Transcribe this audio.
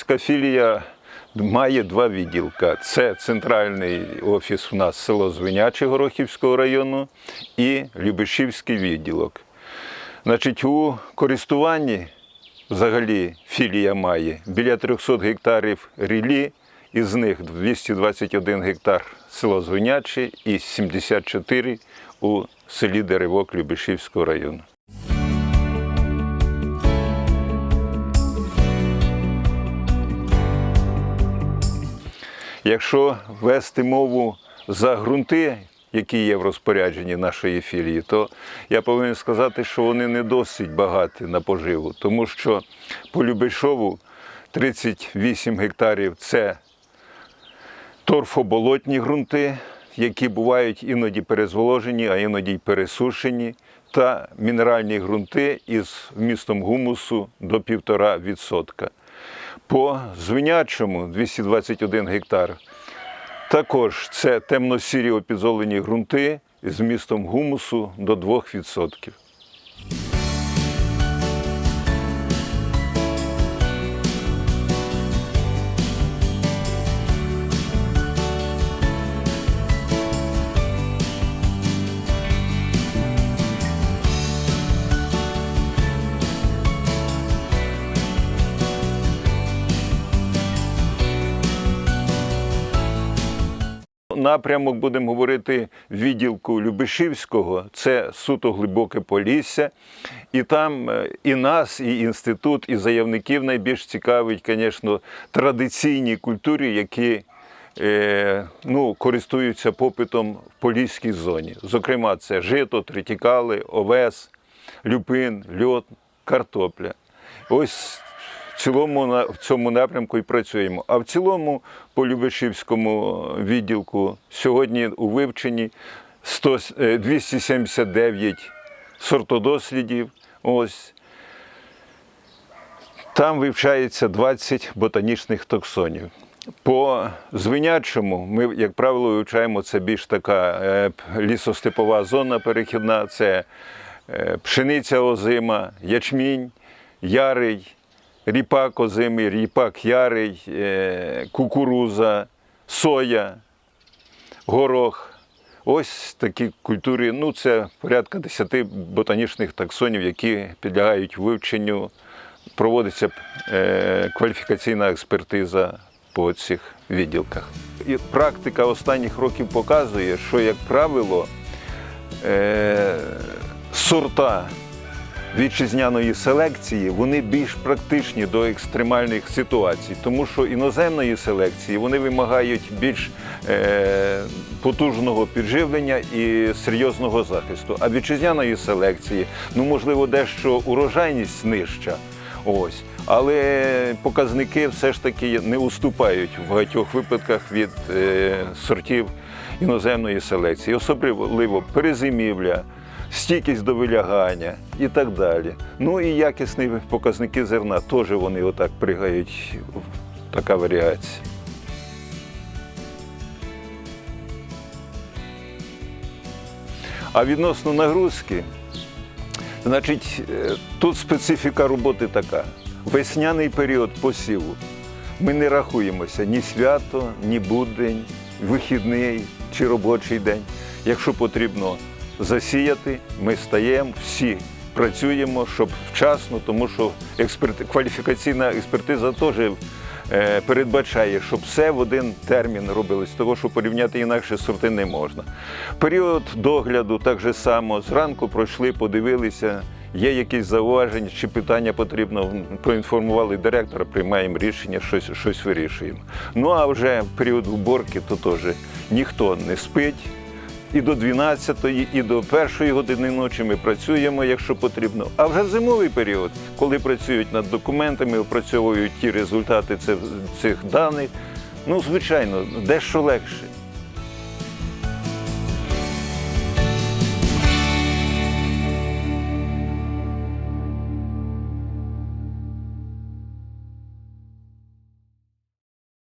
Любешівська філія має два відділка. Це центральний офіс у нас село Звиняче Горохівського району і Любешівський відділок. Значить, у користуванні взагалі філія має біля 300 гектарів рілі, із них 221 гектар село Звиняче і 74 у селі Деревок Любешівського району. Якщо вести мову за ґрунти, які є в розпорядженні нашої філії, то я повинен сказати, що вони не досить багаті на поживу, тому що по Любешову 38 гектарів це торфоболотні ґрунти, які бувають іноді перезволожені, а іноді й пересушені, та мінеральні ґрунти із вмістом гумусу до 1,5%. По звинячому 221 гектар. Також це темно-сірі опізолені ґрунти з містом гумусу до 2%. Напрямок будемо говорити відділку Любешівського, це суто глибоке полісся. І там е, і нас, і інститут, і заявників найбільш цікавить, звісно, традиційні культури, які е, ну, користуються попитом в поліській зоні. Зокрема, це жито, тритікали, овес, люпин, льот, картопля. Ось цілому в цьому напрямку і працюємо. А в цілому по Любешівському відділку сьогодні у вивченні 100, е, 279 сортодослідів. Ось. Там вивчається 20 ботанічних токсонів. По звинячому ми, як правило, вивчаємо це більш така е, лісостепова зона перехідна, це е, пшениця озима, ячмінь, ярий, ріпак озимий, ріпак ярий, е, кукуруза, соя, горох. Ось такі культури. Ну, це порядка 10 ботанічних таксонів, які підлягають вивченню. Проводиться е, кваліфікаційна експертиза по цих відділках. І практика останніх років показує, що, як правило, е, сорта вітчизняної селекції вони більш практичні до екстремальних ситуацій, тому що іноземної селекції вони вимагають більш е, потужного підживлення і серйозного захисту. А вітчизняної селекції, ну можливо, дещо урожайність нижча. Ось. Але показники все ж таки не уступають в багатьох випадках від е, сортів іноземної селекції, особливо перезимівля, стійкість до вилягання і так далі. Ну і якісні показники зерна теж вони отак пригають, така варіація. А відносно нагрузки, значить, е, тут специфіка роботи така. Весняний період посіву. Ми не рахуємося ні свято, ні будень, вихідний чи робочий день. Якщо потрібно засіяти, ми стаємо, всі працюємо, щоб вчасно, тому що експерт... кваліфікаційна експертиза теж е, передбачає, щоб все в один термін робилось, того що порівняти інакше сорти не можна. Період догляду так же само. Зранку пройшли, подивилися, є якісь зауваження чи питання потрібно, проінформували директора, приймаємо рішення, щось, щось вирішуємо. Ну а вже період уборки то теж ніхто не спить. І до 12-ї, і до першої години ночі ми працюємо, якщо потрібно. А вже зимовий період, коли працюють над документами, опрацьовують ті результати цих даних, ну звичайно, дещо легше.